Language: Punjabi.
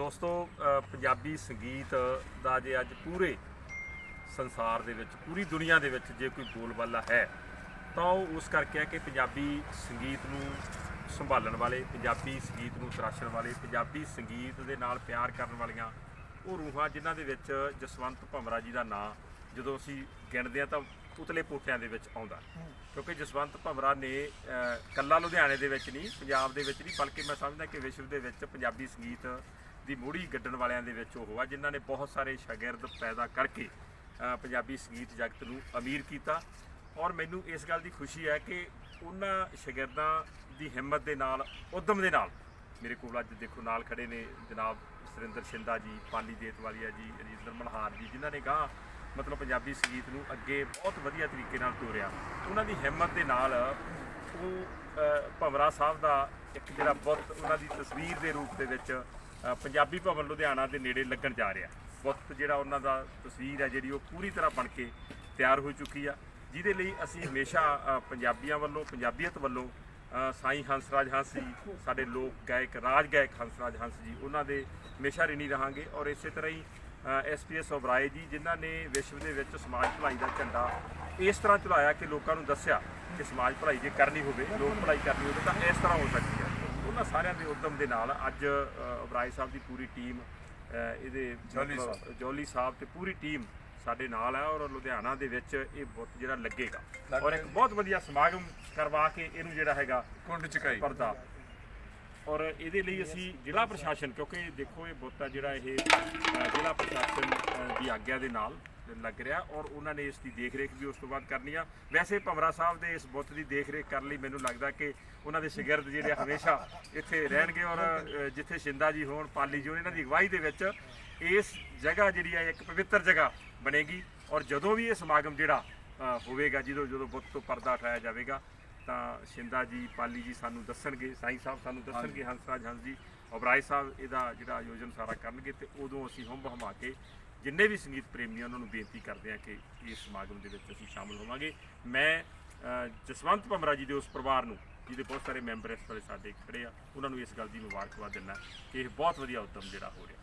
ਦੋਸਤੋ ਪੰਜਾਬੀ ਸੰਗੀਤ ਦਾ ਜੇ ਅੱਜ ਪੂਰੇ ਸੰਸਾਰ ਦੇ ਵਿੱਚ ਪੂਰੀ ਦੁਨੀਆ ਦੇ ਵਿੱਚ ਜੇ ਕੋਈ ਬੋਲਬਾਲਾ ਹੈ ਤਾਂ ਉਹ ਉਸ ਕਰਕੇ ਹੈ ਕਿ ਪੰਜਾਬੀ ਸੰਗੀਤ ਨੂੰ ਸੰਭਾਲਣ ਵਾਲੇ ਪੰਜਾਬੀ ਸੰਗੀਤ ਨੂੰ ਤਰਾਸ਼ਣ ਵਾਲੇ ਪੰਜਾਬੀ ਸੰਗੀਤ ਦੇ ਨਾਲ ਪਿਆਰ ਕਰਨ ਵਾਲੀਆਂ ਉਹ ਰੂਹਾਂ ਜਿਨ੍ਹਾਂ ਦੇ ਵਿੱਚ ਜਸਵੰਤ ਭਮਰਾ ਜੀ ਦਾ ਨਾਂ ਜਦੋਂ ਅਸੀਂ ਗਿਣਦੇ ਹਾਂ ਤਾਂ ਉਤਲੇ ਪੋਟਿਆਂ ਦੇ ਵਿੱਚ ਆਉਂਦਾ। ਕਿਉਂਕਿ ਜਸਵੰਤ ਭਮਰਾ ਨੇ ਅ, ਕੱਲਾ ਲੁਧਿਆਣੇ ਦੇ ਵਿੱਚ ਨਹੀਂ ਪੰਜਾਬ ਦੇ ਵਿੱਚ ਨਹੀਂ ਬਲਕਿ ਮੈਂ ਸਮਝਦਾ ਕਿ ਵਿਸ਼ਵ ਦੇ ਵਿੱਚ ਪੰਜਾਬੀ ਸੰਗੀਤ ਦੀ ਮੋੜੀ ਗੱਡਣ ਵਾਲਿਆਂ ਦੇ ਵਿੱਚ ਉਹ ਆ, ਜਿਨ੍ਹਾਂ ਨੇ ਬਹੁਤ ਸਾਰੇ ਸ਼ਾਗਿਰਦ ਪੈਦਾ ਕਰਕੇ ਪੰਜਾਬੀ ਸੰਗੀਤ ਜਗਤ ਨੂੰ ਅਮੀਰ ਕੀਤਾ। ਔਰ ਮੈਨੂੰ ਇਸ ਗੱਲ ਦੀ ਖੁਸ਼ੀ ਹੈ ਕਿ ਉਹਨਾਂ ਸ਼ਾਗਿਰਦਾਂ ਦੀ ਹਿੰਮਤ ਦੇ ਨਾਲ, ਉਦਮ ਦੇ ਨਾਲ ਮੇਰੇ ਕੋਲ ਅੱਜ ਦੇਖੋ ਨਾਲ ਖੜੇ ਨੇ ਜਨਾਬ ਸੁਰਿੰਦਰ ਸ਼ਿੰਦਾ ਜੀ, ਪਾਲੀ ਦੇਤਵਾਲੀਆ ਜੀ, ਰਜਿੰਦਰ ਮਨਹਾਰ ਜੀ, ਜਿਨ੍ਹਾਂ ਨੇ ਗਾਂ ਮਤਲਬ ਪੰਜਾਬੀ ਸੰਗੀਤ ਨੂੰ ਅੱਗੇ ਬਹੁਤ ਵਧੀਆ ਤਰੀਕੇ ਨਾਲ ਤੋਰਿਆ। ਉਹਨਾਂ ਦੀ ਹਿੰਮਤ ਦੇ ਨਾਲ ਉਹ ਭਵਰਾ ਸਾਹਿਬ ਦਾ ਇੱਕ ਜਿਹੜਾ ਬਹੁਤ ਉਹਨਾਂ ਦੀ ਤਸਵੀਰ ਦੇ ਰੂਪ ਦੇ ਵਿੱਚ ਪੰਜਾਬੀ ਭਵਨ ਲੁਧਿਆਣਾ ਦੇ ਨੇੜੇ ਲੱਗਣ ਜਾ ਰਿਹਾ। ਵਕਤ ਜਿਹੜਾ ਉਹਨਾਂ ਦਾ ਤਸਵੀਰ ਹੈ ਜਿਹੜੀ ਉਹ ਪੂਰੀ ਤਰ੍ਹਾਂ ਬਣ ਕੇ ਤਿਆਰ ਹੋ ਚੁੱਕੀ ਆ। ਜਿਹਦੇ ਲਈ ਅਸੀਂ ਹਮੇਸ਼ਾ ਪੰਜਾਬੀਆਂ ਵੱਲੋਂ ਪੰਜਾਬੀਅਤ ਵੱਲੋਂ ਅ, ਸਾਈਂ ਹੰਸਰਾਜ ਹੰਸ ਜੀ ਸਾਡੇ ਲੋਕ ਗਾਇਕ ਰਾਜ ਗਾਇਕ ਹੰਸਰਾਜ ਹੰਸ ਜੀ ਉਹਨਾਂ ਦੇ ਹਮੇਸ਼ਾ ਰਿਣੀ ਰਹਾਂਗੇ। ਔਰ ਇਸੇ ਤਰ੍ਹਾਂ ਹੀ ਐਸਪੀਐਸ ਓਬਰਾਏ ਜੀ ਜਿਨ੍ਹਾਂ ਨੇ ਵਿਸ਼ਵ ਦੇ ਵਿੱਚ ਸਮਾਜ ਭਲਾਈ ਦਾ ਝੰਡਾ ਇਸ ਤਰ੍ਹਾਂ ਚਲਾਇਆ ਕਿ ਲੋਕਾਂ ਨੂੰ ਦੱਸਿਆ ਕਿ ਸਮਾਜ ਭਲਾਈ ਜੇ ਕਰਨੀ ਹੋਵੇ ਲੋਕ ਭਲਾਈ ਕਰਨੀ ਹੋਵੇ ਤਾਂ ਇਸ ਤਰ੍ਹਾਂ ਹੋ ਸਕਦੀ ਹੈ। ਉਹਨਾਂ ਸਾਰਿਆਂ ਦੇ ਉਦਮ ਦੇ ਨਾਲ ਅੱਜ ਅ, ਓਬਰਾਏ ਸਾਹਿਬ ਦੀ ਪੂਰੀ ਟੀਮ ਇਹਦੇ ਜੌਲੀ ਸਾਹਿਬ। ਤੇ ਪੂਰੀ ਟੀਮ ਸਾਡੇ ਨਾਲ ਹੈ ਔਰ ਲੁਧਿਆਣਾ ਦੇ ਵਿੱਚ ਇਹ ਬੁੱਤ ਜਿਹੜਾ ਲੱਗੇਗਾ। ਲੱਗ ਔਰ ਇੱਕ ਬਹੁਤ ਵਧੀਆ ਸਮਾਗਮ ਕਰਵਾ ਕੇ ਇਹਨੂੰ ਜਿਹੜਾ ਹੈਗਾ ਕੁੰਡ ਚਕਾਈ ਪਰਦਾ। ਔਰ ਇਹਦੇ ਲਈ ਅਸੀਂ ਜ਼ਿਲ੍ਹਾ ਪ੍ਰਸ਼ਾਸਨ ਕਿਉਂਕਿ ਦੇਖੋ ਇਹ ਬੁੱਤ ਆ ਜਿਹੜਾ ਇਹ ਜ਼ਿਲ੍ਹਾ ਪ੍ਰਸ਼ਾਸਨ ਦੀ ਆਗਿਆ ਦੇ ਨਾਲ ਲੱਗ ਰਿਹਾ ਔਰ ਉਹਨਾਂ ਨੇ ਇਸ ਦੀ ਦੇਖ-ਰੇਖ ਵੀ ਉਸ ਤੋਂ ਬਾਅਦ ਕਰਨੀ ਆ। ਵੈਸੇ ਭਮਰਾ ਸਾਹਿਬ ਦੇ ਇਸ ਬੁੱਤ ਦੀ ਦੇਖ-ਰੇਖ ਕਰਨ ਲਈ ਮੈਨੂੰ ਲੱਗਦਾ ਕਿ ਉਹਨਾਂ ਦੇ ਸ਼ਾਗਿਰਦ ਜਿਹੜੇ ਹਮੇਸ਼ਾ ਇੱਥੇ ਰਹਿਣਗੇ ਔਰ ਜਿੱਥੇ ਸ਼ਿੰਦਾ ਜੀ ਹੋਣ ਪਾਲੀ ਜੀ ਹੋਣ ਇਹਨਾਂ ਦੀ ਅਗਵਾਈ ਦੇ ਵਿੱਚ ਇਸ ਜਗ੍ਹਾ ਜਿਹੜੀ ਹੈ ਇੱਕ ਪਵਿੱਤਰ ਜਗ੍ਹਾ ਬਣੇਗੀ ਔਰ ਜਦੋਂ ਵੀ ਇਹ ਸਮਾਗਮ ਜਿਹੜਾ ਹੋਵੇਗਾ ਜਦੋਂ ਜਦੋਂ ਬੁੱਤ ਤੋਂ ਪਰਦਾ ਉਠਾਇਆ ਜਾਵੇਗਾ ਤਾਂ ਸ਼ਿੰਦਾ ਜੀ ਪਾਲੀ ਜੀ ਸਾਨੂੰ ਦੱਸਣਗੇ ਸਾਈਂ ਸਾਹਿਬ ਸਾਨੂੰ ਦੱਸਣਗੇ ਹੰਸਰਾਜ ਹੰਸ ਜੀ ਓਬਰਾਏ ਸਾਹਿਬ ਇਹਦਾ ਜਿਹੜਾ ਆਯੋਜਨ ਸਾਰਾ ਕਰਨਗੇ ਤੇ ਉਦੋਂ ਅਸੀਂ ਹੁੰਬ ਹਮਾ ਕੇ ਜਿੰਨੇ ਵੀ ਸੰਗੀਤ ਪ੍ਰੇਮੀ ਆ, ਉਹਨਾਂ ਨੂੰ ਬੇਨਤੀ ਕਰਦੇ ਹਾਂ ਕਿ ਇਸ ਸਮਾਗਮ ਦੇ ਵਿੱਚ ਅਸੀਂ ਸ਼ਾਮਲ ਹੋਵਾਂਗੇ। ਮੈਂ ਜਸਵੰਤ ਭਮਰਾ ਜੀ ਦੇ ਉਸ ਪਰਿਵਾਰ ਨੂੰ ਜਿਹਦੇ ਬਹੁਤ ਸਾਰੇ ਮੈਂਬਰ ਇਸ ਵੇਲੇ ਸਾਡੇ ਖੜੇ ਆ ਉਹਨਾਂ ਨੂੰ ਇਸ ਗੱਲ ਦੀ ਮੁਬਾਰਕਬਾਦ ਦਿੰਦਾ ਕਿ ਇਹ ਬਹੁਤ ਵਧੀਆ ਉਦਮ ਜਿਹੜਾ ਹੋ ਰਿਹਾ।